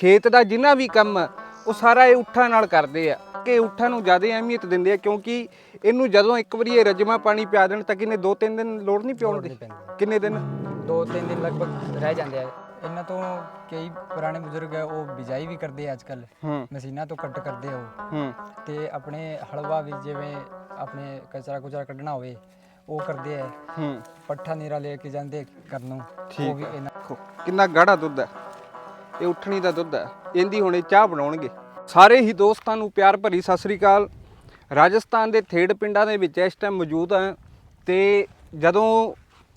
ਖੇਤ ਦਾ ਜਿੰਨਾ ਵੀ ਕੰਮ ਆ, ਉਹ ਸਾਰਾ ਇਹ ਉੱਠਾਂ ਨਾਲ ਕਰਦੇ ਆ ਕਿ ਉੱਠਾਂ ਨੂੰ ਜ਼ਿਆਦਾ ਅਹਿਮੀਅਤ ਦਿੰਦੇ ਆ ਕਿਉਂਕਿ ਇਹਨੂੰ ਜਦੋਂ ਇੱਕ ਵਾਰੀ ਇਹ ਰਜਮਾ ਪਾਣੀ ਪਿਆ ਦੇਣ ਤਾਂ ਕਿੰਨੇ 2-3 ਦਿਨ ਲੋੜ ਨਹੀਂ ਪਿਆਉਣ ਦੀ? ਕਿੰਨੇ ਦਿਨ? ਦੋ ਤਿੰਨ ਦਿਨ ਲਗਭਗ ਰਹਿ ਜਾਂਦੇ ਆ। ਇਹਨਾਂ ਤੋਂ ਕਈ ਪੁਰਾਣੇ ਬਜ਼ੁਰਗ ਹੈ ਉਹ ਬਿਜਾਈ ਵੀ ਕਰਦੇ ਆ ਅੱਜਕੱਲ ਮਸ਼ੀਨਾਂ ਤੋਂ ਕੱਟ ਕਰਦੇ ਆ ਉਹ। ਹੂੰ। ਤੇ ਆਪਣੇ ਹਲਵਾ ਵੀ ਜਿਵੇਂ ਆਪਣੇ ਕਚਰਾ ਕੁਚਰਾ ਕੱਢਣਾ ਹੋਵੇ ਉਹ ਕਰਦੇ ਆ। ਪੱਠਾ ਨੀਰਾ ਲੈ ਕੇ ਜਾਂਦੇ ਕਰਨ ਨੂੰ। ਠੀਕ ਉਹ ਵੀ ਇਹਨਾਂ ਦੇਖੋ ਕਿੰਨਾ ਗਾੜਾ ਦੁੱਧ ਹੈ ਇਹ ਉੱਠਣੀ ਦਾ ਦੁੱਧ ਹੈ। ਇਹਦੀ ਹੁਣੇ ਚਾਹ ਬਣਾਉਣਗੇ। ਸਾਰੇ ਹੀ ਦੋਸਤਾਂ ਨੂੰ ਪਿਆਰ ਭਰੀ ਸਤਿ ਸ੍ਰੀ ਅਕਾਲ। ਰਾਜਸਥਾਨ ਦੇ ਥੇੜ ਪਿੰਡਾਂ ਦੇ ਵਿੱਚ ਇਸ ਟਾਈਮ ਮੌਜੂਦ ਹਾਂ ਤੇ ਜਦੋਂ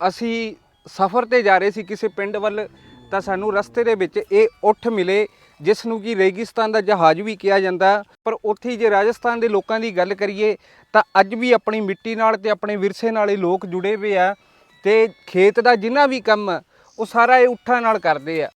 ਅਸੀਂ ਸਫ਼ਰ ਤੇ ਜਾ ਰਹੇ ਸੀ ਕਿਸੇ ਪਿੰਡ ਵੱਲ, ਤਾਂ ਸਾਨੂੰ ਰਸਤੇ ਦੇ ਵਿੱਚ ਇਹ ਉੱਠ ਮਿਲੇ, ਜਿਸ ਨੂੰ ਕਿ ਰੇਗਿਸਤਾਨ ਦਾ ਜਹਾਜ਼ ਵੀ ਕਿਹਾ ਜਾਂਦਾ। ਪਰ ਉੱਥੇ ਜੇ ਰਾਜਸਥਾਨ ਦੇ ਲੋਕਾਂ ਦੀ ਗੱਲ ਕਰੀਏ, ਤਾਂ ਅੱਜ ਵੀ ਆਪਣੀ ਮਿੱਟੀ ਨਾਲ ਤੇ ਆਪਣੇ ਵਿਰਸੇ ਨਾਲ ਇਹ ਲੋਕ ਜੁੜੇ ਹੋਏ ਆ ਤੇ ਖੇਤ ਦਾ ਜਿੰਨਾ ਵੀ ਕੰਮ, ਉਹ ਸਾਰਾ ਇਹ ਉੱਠਾਂ ਨਾਲ ਕਰਦੇ ਆ।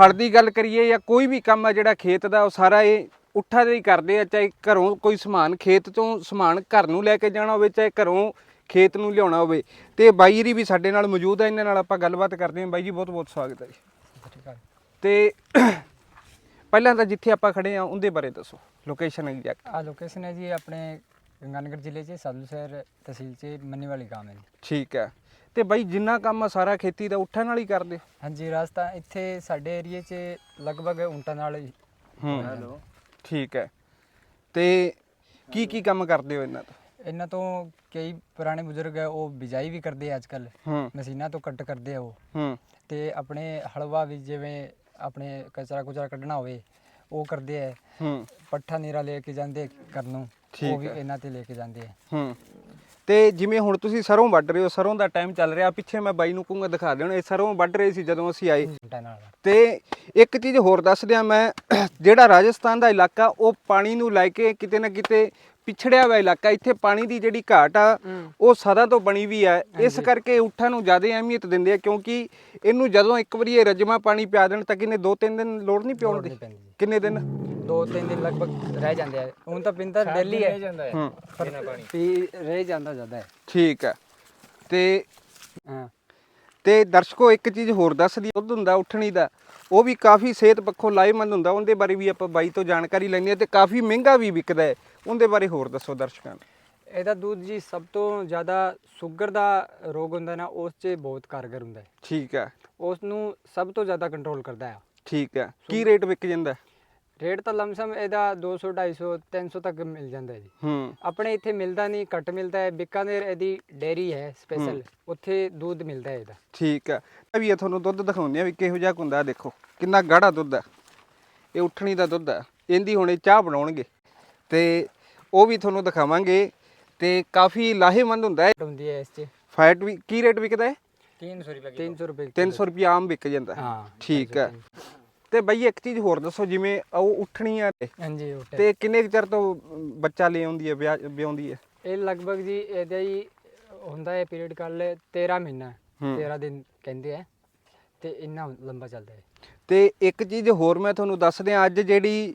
ਹੜ ਦੀ ਗੱਲ ਕਰੀਏ ਜਾਂ ਕੋਈ ਵੀ ਕੰਮ ਆ ਜਿਹੜਾ ਖੇਤ ਦਾ ਉਹ ਸਾਰਾ ਇਹ ਉੱਠਾਂ ਦੇ ਹੀ ਕਰਦੇ ਆ ਚਾਹੇ ਘਰੋਂ ਕੋਈ ਸਮਾਨ ਖੇਤ ਤੋਂ ਸਮਾਨ ਘਰ ਨੂੰ ਲੈ ਕੇ ਜਾਣਾ ਹੋਵੇ ਚਾਹੇ ਘਰੋਂ ਖੇਤ ਨੂੰ ਲਿਆਉਣਾ ਹੋਵੇ। ਤੇ ਬਾਈ ਜੀ ਵੀ ਸਾਡੇ ਨਾਲ ਮੌਜੂਦ ਆ ਇਹਨਾਂ ਨਾਲ ਆਪਾਂ ਗੱਲਬਾਤ ਕਰਦੇ ਹਾਂ। ਬਾਈ ਜੀ ਬਹੁਤ ਬਹੁਤ ਸਵਾਗਤ ਹੈ ਜੀ। ਤੇ ਪਹਿਲਾਂ ਤਾਂ ਜਿੱਥੇ ਆਪਾਂ ਖੜੇ ਆ ਉਹਦੇ ਬਾਰੇ ਦੱਸੋ। ਲੋਕੇਸ਼ਨ ਐਗਜ਼ੈਕਟ ਆ ਲੋਕੇਸ਼ਨ ਹੈ ਜੀ ਆਪਣੇ ਗੰਗਾਨਗਰ ਜ਼ਿਲ੍ਹੇ 'ਚ ਸਾਧੂ ਸ਼ਹਿਰ ਤਹਿਸੀਲ 'ਚ ਮੰਨੀ ਵਾਲੀ ਗਾਮ ਹੈ ਜੀ। ਠੀਕ ਹੈ। ਤੇ ਬਾਈ ਜਿੰਨਾ ਕੰਮ ਆ ਸਾਰਾ ਖੇਤੀ ਦਾ ਉੱਠਾਂ ਨਾਲ ਹੀ ਕਰਦੇ ਹਾਂਜੀ ਰਾਸਤਾ ਇੱਥੇ ਸਾਡੇ ਏਰੀਏ 'ਚ ਲਗਭਗ ਊਂਟਾਂ ਨਾਲ ਹੀ ਹੂੰ। ਠੀਕ ਹੈ। ਤੇ ਕੀ ਕੀ ਕੰਮ ਕਰਦੇ ਹੋ ਇਹਨਾਂ ਦਾ ਇਹਨਾਂ ਤੋਂ ਕਈ ਪੁਰਾਣੇ ਬਜ਼ੁਰਗ ਹੈ ਉਹ ਬਿਜਾਈ ਵੀ ਕਰਦੇ ਆ ਅੱਜਕੱਲ ਹੂੰ। ਮਸ਼ੀਨਾਂ ਤੋਂ ਕੱਟ ਕਰਦੇ ਆ ਉਹ। ਹੂੰ। ਤੇ ਆਪਣੇ ਹਲਵਾ ਵੀ ਜਿਵੇਂ ਆਪਣੇ ਕਚਰਾ ਕੁਚਰਾ ਕੱਢਣਾ ਹੋਵੇ ਉਹ ਕਰਦੇ ਆ। ਹੂੰ। ਪੱਠਾ ਨੀਰਾ ਲੈ ਕੇ ਜਾਂਦੇ ਕਰਨ ਨੂੰ। ਠੀਕ ਉਹ ਵੀ ਹੈ। ਇਹਨਾਂ ਤੇ ਲੈ ਕੇ ਜਾਂਦੇ ਆ। ਹੂੰ। ਤੇ ਜਿਵੇਂ ਹੁਣ ਤੁਸੀਂ ਸਰੋਂ ਵੱਢ ਰਹੇ ਹੋ ਸਰੋਂ ਦਾ ਟਾਈਮ ਚੱਲ ਰਿਹਾ ਪਿੱਛੇ ਮੈਂ ਬਾਈ ਨੂੰ ਕਹੂੰਗਾ ਦਿਖਾ ਦੇਣ ਇਹ ਸਰੋਂ ਵੱਢ ਰਹੇ ਸੀ ਜਦੋਂ ਅਸੀਂ ਆਏ। ਤੇ ਇੱਕ ਚੀਜ਼ ਹੋਰ ਦੱਸ ਦਿਆਂ ਮੈਂ ਜਿਹੜਾ ਰਾਜਸਥਾਨ ਦਾ ਇਲਾਕਾ ਉਹ ਪਾਣੀ ਨੂੰ ਲੈ ਕੇ ਕਿਤੇ ਨਾ ਕਿਤੇ ਪਿਛੜਿਆ ਹੋਇਆ ਇਲਾਕਾ ਇੱਥੇ ਪਾਣੀ ਦੀ ਜਿਹੜੀ ਘਾਟ ਆ ਉਹ ਸਦਾ ਤੋਂ ਬਣੀ ਵੀ ਹੈ ਇਸ ਕਰਕੇ ਉੱਠਾਂ ਨੂੰ ਜ਼ਿਆਦਾ ਅਹਿਮੀਅਤ ਦਿੰਦੇ ਆ ਕਿਉਂਕਿ ਇਹਨੂੰ ਜਦੋਂ ਇੱਕ ਵਾਰੀ ਇਹ ਰਜਮਾ ਪਾਣੀ ਪਿਆ ਦੇਣ ਤਾਂ ਕਿੰਨੇ 2-3 ਦਿਨ ਲੋੜ ਨਹੀਂ ਪਿਆਉਣ ਲੋੜ ਦੀ। ਕਿੰਨੇ ਦਿਨ? ਦੋ ਤਿੰਨ ਦਿਨ ਲਗਭਗ ਰਹਿ ਜਾਂਦੇ ਆ। ਹੁਣ ਤਾਂ ਪਿੰਦਾ ਡੇਲੀ ਹੈ। ਹੂੰ। ਪੀ ਰਹਿ ਜਾਂਦਾ ਜ਼ਿਆਦਾ ਹੈ। ਠੀਕ ਹੈ। ਤੇ ਹਾਂ। ਤੇ ਦਰਸ਼ਕੋ ਇੱਕ ਚੀਜ਼ ਹੋਰ ਦੱਸਦੀ ਦੁੱਧ ਹੁੰਦਾ ਉੱਠਣੀ ਦਾ ਉਹ ਵੀ ਕਾਫੀ ਸਿਹਤ ਪੱਖੋਂ ਲਾਹੇਮੰਦ ਹੁੰਦਾ ਉਹਦੇ ਬਾਰੇ ਵੀ ਆਪਾਂ ਬਾਈ ਤੋਂ ਜਾਣਕਾਰੀ ਲੈਣੀ ਹੈ ਤੇ ਕਾਫੀ ਮਹਿੰਗਾ ਵੀ ਵਿਕਦਾ ਹੈ ਉਹਦੇ ਬਾਰੇ ਹੋਰ ਦੱਸੋ ਦਰਸ਼ਕਾਂ ਨੂੰ। ਇਹਦਾ ਦੁੱਧ ਜੀ ਸਭ ਤੋਂ ਜ਼ਿਆਦਾ ਸ਼ੂਗਰ ਦਾ ਰੋਗ ਹੁੰਦਾ ਨਾ ਉਸ 'ਚ ਬਹੁਤ ਕਾਰਗਰ ਹੁੰਦਾ ਹੈ। ਠੀਕ ਹੈ। ਉਸ ਨੂੰ ਸਭ ਤੋਂ ਜ਼ਿਆਦਾ ਕੰਟਰੋਲ ਕਰਦਾ ਹੈ। ਠੀਕ ਹੈ। ਕੀ ਰੇਟ ਵਿਕ ਜਾਂਦਾ ਹੈ? ਰੇਟ ਤਾਂ ਲਮਸਮ ਇਹਦਾ 200 250 300 ਤੱਕ ਮਿਲ ਜਾਂਦਾ ਹੈ ਜੀ। ਹੂੰ। ਆਪਣੇ ਇੱਥੇ ਮਿਲਦਾ ਨਹੀਂ ਘੱਟ ਮਿਲਦਾ ਹੈ। ਬਿਕਾਨੇਰ ਇਹਦੀ ਡੇਰੀ ਹੈ ਸਪੈਸ਼ਲ ਉੱਥੇ ਦੁੱਧ ਮਿਲਦਾ ਹੈ ਇਹਦਾ। ਠੀਕ ਹੈ। ਇਹ ਵੀ ਇਹ ਤੁਹਾਨੂੰ ਦੁੱਧ ਦਿਖਾਉਂਦੇ ਆ ਵੀ ਕਿਹੋ ਜਿਹਾ ਹੁੰਦਾ ਦੇਖੋ। ਕਿੰਨਾ ਗਾੜਾ ਦੁੱਧ ਹੈ। ਇਹ ਉੱਠਣੀ ਦਾ ਦੁੱਧ ਹੈ। ਇਹਦੀ ਹੁਣੇ ਚਾਹ ਬਣਾਉਣਗੇ। ਤੇ ਉਹ ਵੀ ਤੁਹਾਨੂੰ ਦਿਖਾਵਾਂਗੇ। ਤੇ ਕਾਫੀ ਲਾਹੇਮੰਦ ਹੁੰਦਾ ਹੈ। ਹੁੰਦੀ ਹੈ ਇਸ 'ਚ। ਫੈਟ ਵੀ ਕੀ ਰੇਟ ਵਿਕਦਾ ਹੈ? 300 ਰੁਪਏ 300 ਰੁਪਏ 300 ਰੁਪਏ ਆਮ ਵਿਕ ਜਾਂਦਾ ਹਾਂ। ਠੀਕ ਹੈ। ਤੇ ਬਈ ਇੱਕ ਚੀਜ਼ ਹੋਰ ਦੱਸੋ ਜਿਵੇਂ ਉਹ ਉੱਠਣੀ ਆ ਤੇ- ਹਾਂਜੀ ਉੱਟੇ ਤੇ ਕਿੰਨੇ ਕੁ ਚਿਰ ਤੋਂ ਬੱਚਾ ਲੈ ਆਉਂਦੀ ਹੈ ਵਿਆਹ- ਵਿਆਉਂਦੀ ਹੈ ਇਹ ਲਗਭਗ ਜੀ ਇਹਦਾ ਹੀ ਹੁੰਦਾ ਹੈ ਪੀਰੀਅਡ ਕੱਲ 13 ਮਹੀਨਾ ਹੂੰ। 13 ਦਿਨ ਕਹਿੰਦੇ ਆ। ਤੇ ਇੰਨਾ ਲੰਬਾ ਚੱਲਦਾ ਹੈ ਤੇ ਇੱਕ ਚੀਜ਼ ਹੋਰ ਮੈਂ ਤੁਹਾਨੂੰ ਦੱਸ ਦਿਆਂ ਅੱਜ ਜਿਹੜੀ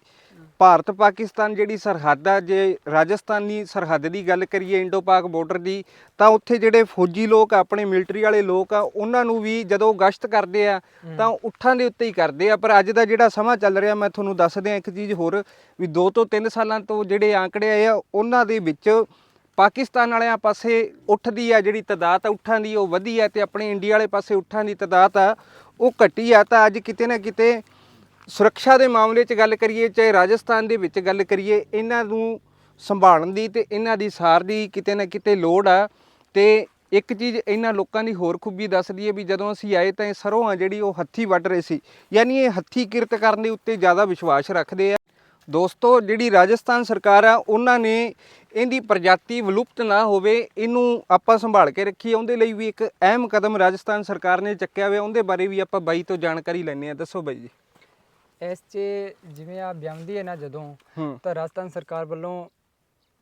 ਭਾਰਤ ਪਾਕਿਸਤਾਨ ਜਿਹੜੀ ਸਰਹੱਦ ਆ ਜੇ ਰਾਜਸਥਾਨੀ ਸਰਹੱਦ ਦੀ ਗੱਲ ਕਰੀਏ ਇੰਡੋ ਪਾਕ ਬਾਰਡਰ ਦੀ ਤਾਂ ਉੱਥੇ ਜਿਹੜੇ ਫੌਜੀ ਲੋਕ ਆ, ਆਪਣੇ ਮਿਲਟਰੀ ਵਾਲੇ ਲੋਕ ਆ ਉਹਨਾਂ ਨੂੰ ਵੀ ਜਦੋਂ ਗਸ਼ਤ ਕਰਦੇ ਆ ਤਾਂ ਉੱਠਾਂ ਦੇ ਉੱਤੇ ਹੀ ਕਰਦੇ ਆ। ਪਰ ਅੱਜ ਦਾ ਜਿਹੜਾ ਸਮਾਂ ਚੱਲ ਰਿਹਾ ਮੈਂ ਤੁਹਾਨੂੰ ਦੱਸ ਦਿਆਂ ਇੱਕ ਚੀਜ਼ ਹੋਰ ਵੀ 2 ਤੋਂ 3 ਸਾਲਾਂ ਤੋਂ ਜਿਹੜੇ ਆંકੜੇ ਆਏ ਆ ਉਹਨਾਂ ਦੇ ਵਿੱਚ ਪਾਕਿਸਤਾਨ ਵਾਲਿਆਂ ਪਾਸੇ ਉੱਠ ਦੀ ਆ, ਜਿਹੜੀ ਤਦਾਦ ਆ, ਉੱਠਾਂ ਦੀ ਉਹ ਵਧੀ ਆ ਤੇ ਆਪਣੇ ਇੰਡੀਆ ਵਾਲੇ ਪਾਸੇ ਉੱਠਾਂ ਦੀ ਤਦਾਦ ਆ, ਉਹ ਘਟੀ ਆ। ਤਾਂ ਅੱਜ ਕਿਤੇ ਨਾ ਕਿਤੇ ਸੁਰੱਖਿਆ ਦੇ ਮਾਮਲੇ 'ਚ ਗੱਲ ਕਰੀਏ, ਚਾਹੇ ਰਾਜਸਥਾਨ ਦੇ ਵਿੱਚ ਗੱਲ ਕਰੀਏ, ਇਹਨਾਂ ਨੂੰ ਸੰਭਾਲਣ ਦੀ ਤੇ ਇਹਨਾਂ ਦੀ ਸਾਰ ਦੀ ਕਿਤੇ ਨਾ ਕਿਤੇ ਲੋੜ ਆ। ਤੇ ਇੱਕ ਚੀਜ਼ ਇਹਨਾਂ ਲੋਕਾਂ ਦੀ ਹੋਰ ਖੂਬੀ ਦੱਸਦੀ ਹੈ ਵੀ ਜਦੋਂ ਅਸੀਂ ਆਏ ਤਾਂ ਇਹ ਸਰੋਂ ਆ ਜਿਹੜੀ ਉਹ ਹੱਥੀ ਵੱਢ ਰਹੇ ਸੀ। ਯਾਨੀ ਇਹ ਹੱਥੀ ਕਿਰਤ ਕਰਨ ਦੇ ਉੱਤੇ ਜ਼ਿਆਦਾ ਵਿਸ਼ਵਾਸ ਰੱਖਦੇ ਆ। ਦੋਸਤੋ, ਜਿਹੜੀ ਰਾਜਸਥਾਨ ਸਰਕਾਰ ਆ, ਉਹਨਾਂ ਨੇ ਇਹਦੀ ਪ੍ਰਜਾਤੀ ਵਿਲੁਪਤ ਨਾ ਹੋਵੇ ਇਹਨੂੰ ਆਪਾਂ ਸੰਭਾਲ ਕੇ ਰੱਖੀਏ। ਉਹਦੇ ਲਈ ਵੀ ਇੱਕ ਅਹਿਮ ਕਦਮ ਰਾਜਸਥਾਨ ਸਰਕਾਰ ਨੇ ਚੱਕਿਆ ਹੋਇਆ। ਉਹਦੇ ਬਾਰੇ ਵੀ ਆਪਾਂ ਬਾਈ ਤੋਂ ਜਾਣਕਾਰੀ ਲੈਣੇ ਆ ਦੱਸੋ ਬਾਈ ਜੀ। ਇਸ 'ਚ ਜਿਵੇਂ ਆ ਵਿਆਉਂਦੀ ਹੈ ਨਾ ਜਦੋਂ ਤਾਂ ਰਾਜਸਥਾਨ ਸਰਕਾਰ ਵੱਲੋਂ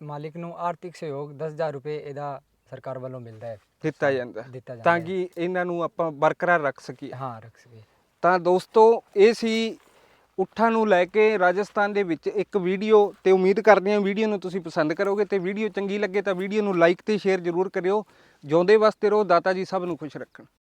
ਮਾਲਿਕ ਨੂੰ ਆਰਥਿਕ ਸਹਿਯੋਗ 10000 ਰੁਪਏ ਇਹਦਾ ਸਰਕਾਰ ਵੱਲੋਂ ਮਿਲਦਾ ਹੈ। ਦਿੱਤਾ ਜਾਂਦਾ। ਦਿੱਤਾ ਜਾਂਦਾ ਤਾਂ। ਕਿ ਇਹਨਾਂ ਨੂੰ ਆਪਾਂ ਬਰਕਰਾਰ ਰੱਖ ਸਕੀਏ। ਹਾਂ ਰੱਖ ਸਕੇ ਤਾਂ ਦੋਸਤੋ ਇਹ ਸੀ ਉੱਠਾਂ ਨੂੰ ਲੈ ਕੇ ਰਾਜਸਥਾਨ ਦੇ ਵਿੱਚ ਇੱਕ ਵੀਡੀਓ ਤੇ ਉਮੀਦ ਕਰਦੇ ਹਾਂ ਵੀਡੀਓ ਨੂੰ ਤੁਸੀਂ ਪਸੰਦ ਕਰੋਗੇ ਤੇ ਵੀਡੀਓ ਚੰਗੀ ਲੱਗੇ ਤਾਂ ਵੀਡੀਓ ਨੂੰ ਲਾਈਕ ਤੇ ਸ਼ੇਅਰ ਜ਼ਰੂਰ ਕਰਿਓ। ਜਿਉਂਦੇ ਵਾਸਤੇ ਰਹੋ, ਦਾਤਾ ਜੀ ਸਭ ਨੂੰ ਖੁਸ਼ ਰੱਖਣ।